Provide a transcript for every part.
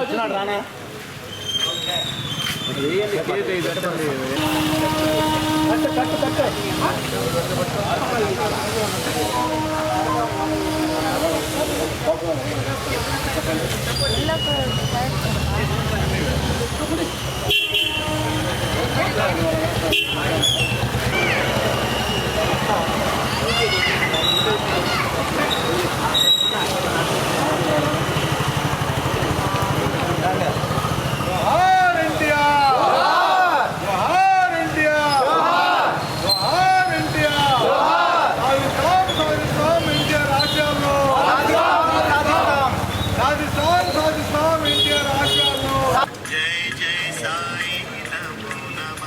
వచ్చినాడు రానా జోహార్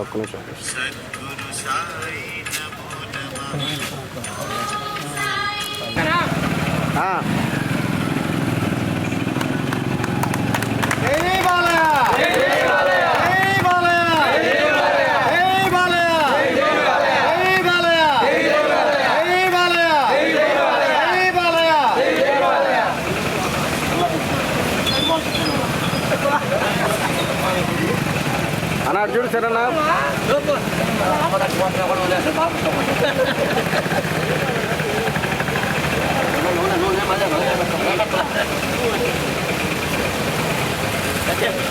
ఒక్క నిమిషం సద్గురు సాయి నమో నమః జై బాలయ్య అన్న చూడు సరేనా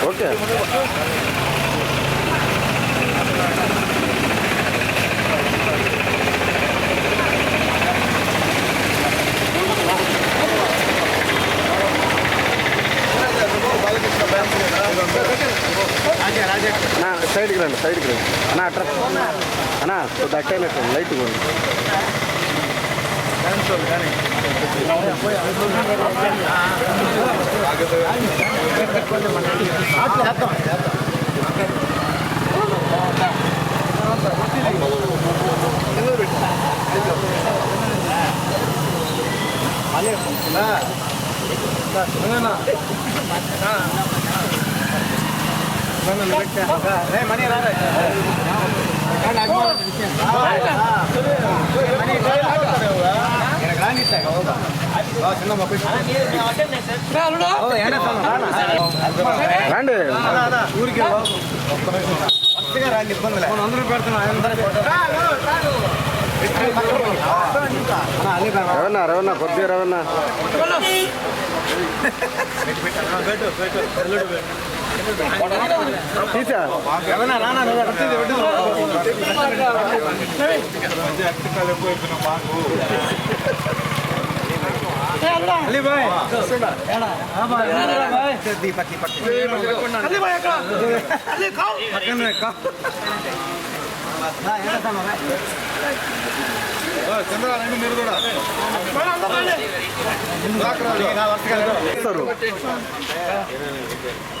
ఓకే. సైడ్కి రండి సైడ్కి రండి అన్నా అట్రా అన్నా కొద్ది అట్టయినట్టు లైట్ కూడా మనీ రారా రండి. ఊరికి రాండి ఇబ్బంది అందరూ రవన్నా రవన్నా కొద్దిగా రవన్నా తీసా చంద్రాలండి మీరు కూడా ఇస్తారు అయిపోయిన వాళ్ళకి సైడ్కి వచ్చేయండి కానీ కానీ కానీ ఓ తెలుస్తున్నారు రా, అధ్యక్ష నేను రాత్రి పడరా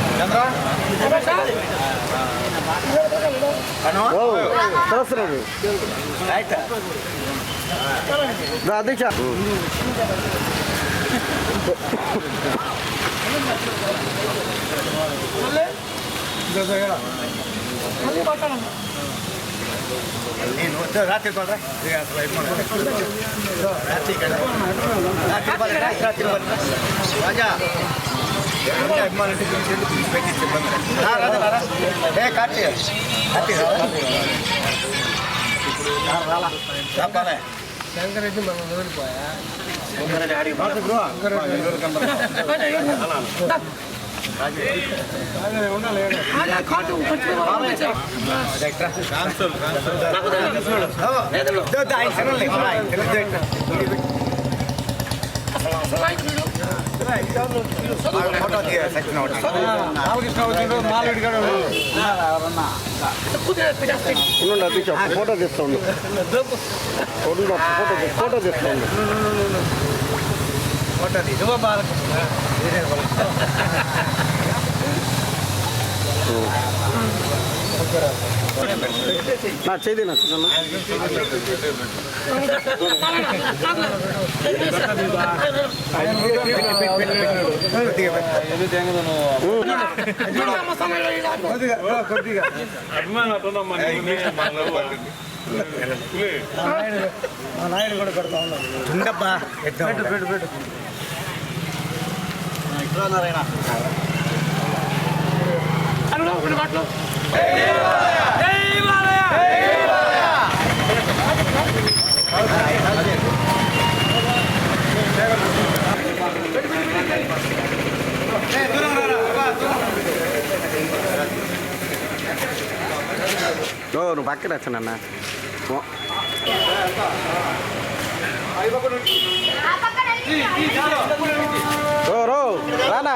రాజా అభిమానులు పెట్టించి రాజా ఏ కార్తీ కార్తీ రాలా చెప్పాలే శంకరెడ్డి మనం వదిలిపోయా ఫోటో సెక్షన్ ఒకటి రామకృష్ణ వచ్చిండు గారు ఫోటో తీసుకోండి ఫోటో ఫోటో తీసుకోండి ఫోటో బాలకృష్ణ నా చేది నా చిన్న కొద్దిగా ఉండబ్బా పెట్టు పెట్టు పెట్టు ఓ నువ్వు పక్కన వచ్చానన్న ఓ ஒரு பக்கெட் வச்சேண்ணா ரோ ரோ ராணா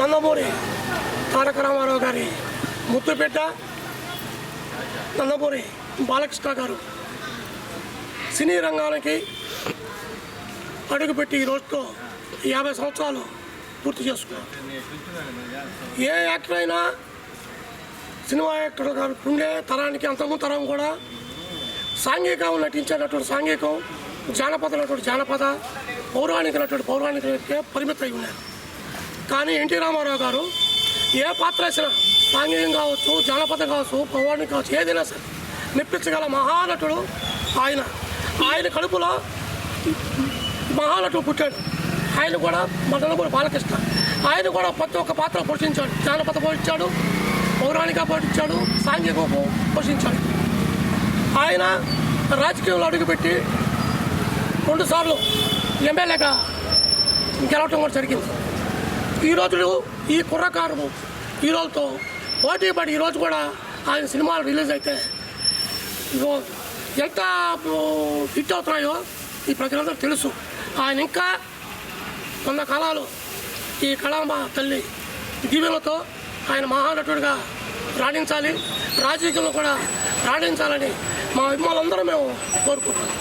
నందమూరి తారక రామారావు గారి ముద్దుపేట నందమూరి బాలకృష్ణ గారు. సినీ రంగానికి అడుగుపెట్టి ఈ రోజుతో యాభై సంవత్సరాలు పూర్తి చేసుకున్నారు. ఏ యాక్టర్ అయినా సినిమా యాక్టర్ గారు ఉండే తరానికి అంతకు తరం కూడా సాంఘికం నటించేటటువంటి సాంఘికం జానపద నటువంటి జానపద పౌరాణిక నటువంటి పౌరాణిక పరిమితం అయి ఉన్నారు. కానీ ఎన్టీ రామారావు గారు ఏ పాత్ర వేసినా సాంఘికం కావచ్చు జానపదం కావచ్చు పౌరాణికం కావచ్చు ఏదైనా సరే మెప్పించగల మహానటుడు ఆయన. ఆయన కడుపులో మహానటుడు పుట్టాడు. ఆయన కూడా మదనపూడి బాలకృష్ణ. ఆయన కూడా ప్రతి ఒక్క పాత్ర పోషించాడు. జానపద పోషించాడు పౌరాణిక పోషించాడు సాంఘిక పోషించాడు. ఆయన రాజకీయంలో అడుగుపెట్టి రెండుసార్లు ఎమ్మెల్యేగా గెలవటం కూడా జరిగింది. ఈ ఈ కుర్రకారు హీరోలతో పోటీ పడి ఈరోజు కూడా ఆయన సినిమాలు రిలీజ్ అయితే ఇగో ఎంత హిట్ అవుతున్నాయో ఈ ప్రజలందరూ తెలుసు. ఆయన ఇంకా కొంత కాలాలు ఈ కళాంబ తల్లి దీవెనతో ఆయన మహానటుడిగా రాణించాలి. రాజకీయంలో కూడా రాణించాలని మా అభిమానులందరూ మేము కోరుకుంటున్నాం.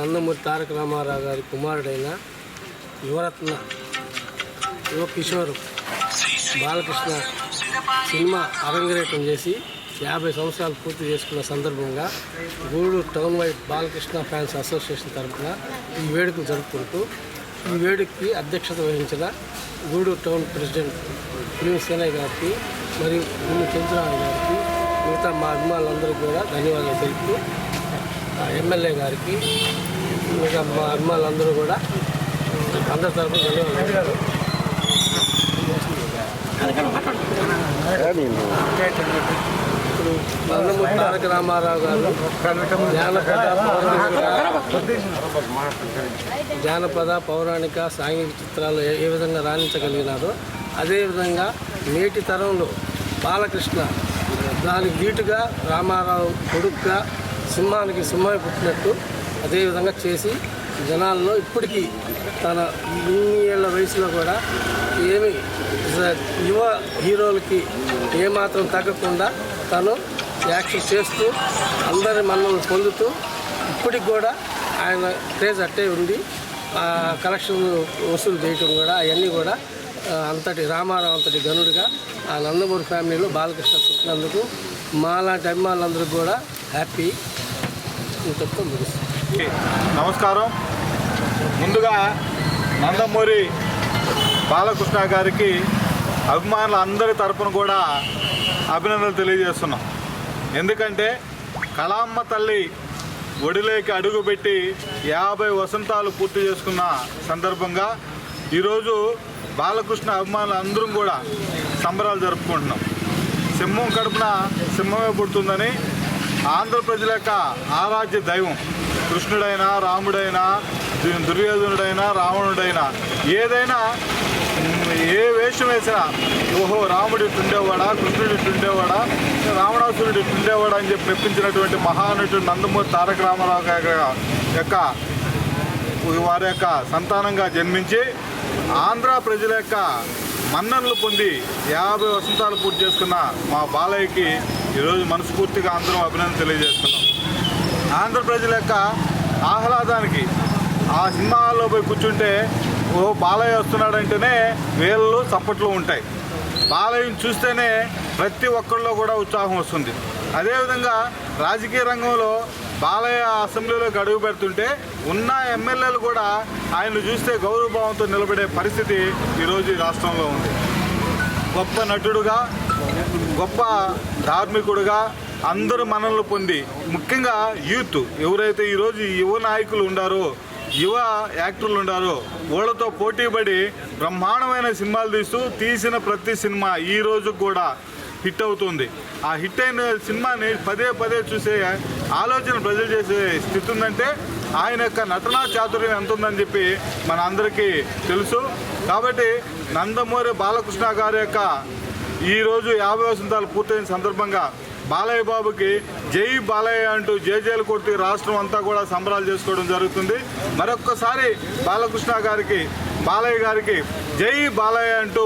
నందమూరి తారక రామారావు గారి కుమారుడైన యువరత్న యువ కిషోర్ బాలకృష్ణ సినిమా అరంగరేటం చేసి యాభై సంవత్సరాలు పూర్తి చేసుకున్న సందర్భంగా Gudur town wide Balakrishna fans association తరఫున ఈ వేడుకలు జరుపుకుంటూ ఈ వేడుకకి అధ్యక్షత వహించిన గూడూరు టౌన్ ప్రెసిడెంట్ పులిమి సేనయ్య గారికి మరియు పులిమి చంద్రరావు గారికి మిగతా మా అభిమానులందరికీ కూడా ధన్యవాదాలు తెలుపుతూ ఆ ఎమ్మెల్యే గారికి మిగతా మా అభిమానులందరూ కూడా అందరి తరఫున ధన్యవాదాలు ఇప్పుడు నందమూరి తారక రామారావు గారు జానపద పౌరాణిక జానపద పౌరాణిక సాంఘిక చిత్రాలు ఏ- ఏ విధంగా రాణించగలిగినారో అదేవిధంగా నేటి తరంలో బాలకృష్ణ దానికి వీటుగా రామారావు కొడుకుగా సింహానికి సింహమే పుట్టినట్టు అదేవిధంగా చేసి జనాల్లో ఇప్పటికీ తన ఇన్ని ఏళ్ళ వయసులో కూడా ఏమి యువ హీరోలకి ఏమాత్రం తగ్గకుండా తను యాక్షన్ చేస్తూ అందరి మన్నలు పొందుతూ ఇప్పటికి కూడా ఆయన క్రేజ్ అట్టే ఉండి కలెక్షన్ వసూలు చేయటం కూడా అవన్నీ కూడా అంతటి రామారావు అంతటి గనుడిగా ఆ నందమూరి ఫ్యామిలీలో బాలకృష్ణ పుట్టినందుకు మాలాంటి అభిమానులందరికీ కూడా హ్యాపీ ఇంతటితో ముగిస్తుంది నమస్కారం. ముందుగా నందమూరి బాలకృష్ణ గారికి అభిమానుల అందరి తరపున కూడా అభినందనలు తెలియజేస్తున్నాం. ఎందుకంటే కళామ్మ తల్లి ఒడిలోకి అడుగుపెట్టి యాభై వసంతాలు పూర్తి చేసుకున్న సందర్భంగా ఈరోజు బాలకృష్ణ అభిమానులు అందరం కూడా సంబరాలు జరుపుకుంటున్నాం. సింహం కడుపున సింహమే పుడుతుందని ఆంధ్ర ప్రజల యొక్క ఆరాధ్య దైవం కృష్ణుడైనా రాముడైనా దుర్యోధనుడైనా రావణుడైనా ఏదైనా ఏ వేషం వేసినా ఓహో రాముడు ఇట్టుండేవాడా కృష్ణుడి ఇట్టుండేవాడా రావణాసురుడు ఇట్టుండేవాడా అని చెప్పి మెప్పించినటువంటి మహానటుడు నందమూరి తారక రామారావు యొక్క వారి యొక్క సంతానంగా జన్మించి ఆంధ్ర ప్రజల యొక్క మన్ననలు పొంది యాభై వసంతాలు పూర్తి చేసుకున్న మా బాలయ్యకి ఈరోజు మనస్ఫూర్తిగా అందరం అభినందన తెలియజేస్తున్నాం. ఆంధ్ర ప్రజల యొక్క ఆహ్లాదానికి ఆ సినిమాలో పోయి కూర్చుంటే ఓ బాలయ్య వస్తున్నాడంటేనే వేళ్ళు చప్పట్లు ఉంటాయి. బాలయ్యను చూస్తేనే ప్రతి ఒక్కరిలో కూడా ఉత్సాహం వస్తుంది. అదేవిధంగా రాజకీయ రంగంలో బాలయ్య అసెంబ్లీలోకి అడుగు పెడుతుంటే ఉన్న ఎమ్మెల్యేలు కూడా ఆయన్ను చూస్తే గౌరవభావంతో నిలబడే పరిస్థితి ఈరోజు రాష్ట్రంలో ఉంది. గొప్ప నటుడుగా గొప్ప ధార్మికుడుగా అందరూ మనల్ని పొంది ముఖ్యంగా యూత్. ఎవరైతే ఈరోజు యువ నాయకులు ఉండారో యువ యాక్టర్లు ఉన్నారు వాళ్ళతో పోటీపడి బ్రహ్మాండమైన సినిమాలు తీస్తూ తీసిన ప్రతి సినిమా ఈ రోజు కూడా హిట్ అవుతుంది. ఆ హిట్ అయిన సినిమాని పదే పదే చూసే ఆలోచన ప్రజలు చేసే స్థితి ఉందంటే ఆయన యొక్క నటనా చాతుర్యం ఎంత ఉందని చెప్పి మన అందరికీ తెలుసు. కాబట్టి నందమూరి బాలకృష్ణ గారి యొక్క ఈరోజు యాభై వసంతాలు పూర్తయిన సందర్భంగా బాలయ్య బాబుకి జై బాలయ్య అంటూ జేజేలు కొట్టి రాష్ట్రం అంతా కూడా సంబరాలు చేసుకోవడం జరుగుతుంది. మరొక్కసారి బాలకృష్ణ గారికి బాలయ్య గారికి జై బాలయ్య అంటూ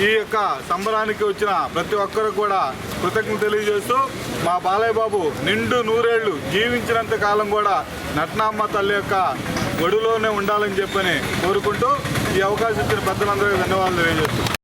ఈ యొక్క సంబరానికి వచ్చిన ప్రతి ఒక్కరు కూడా కృతజ్ఞత తెలియజేస్తూ మా బాలయ్య బాబు నిండు నూరేళ్ళు జీవించినంత కాలం కూడా నట్నామ్మ తల్లి యొక్క ఒడిలోనే ఉండాలని చెప్పని కోరుకుంటూ ఈ అవకాశం ఇచ్చిన పెద్దలందరికీ ధన్యవాదాలు తెలియజేస్తూ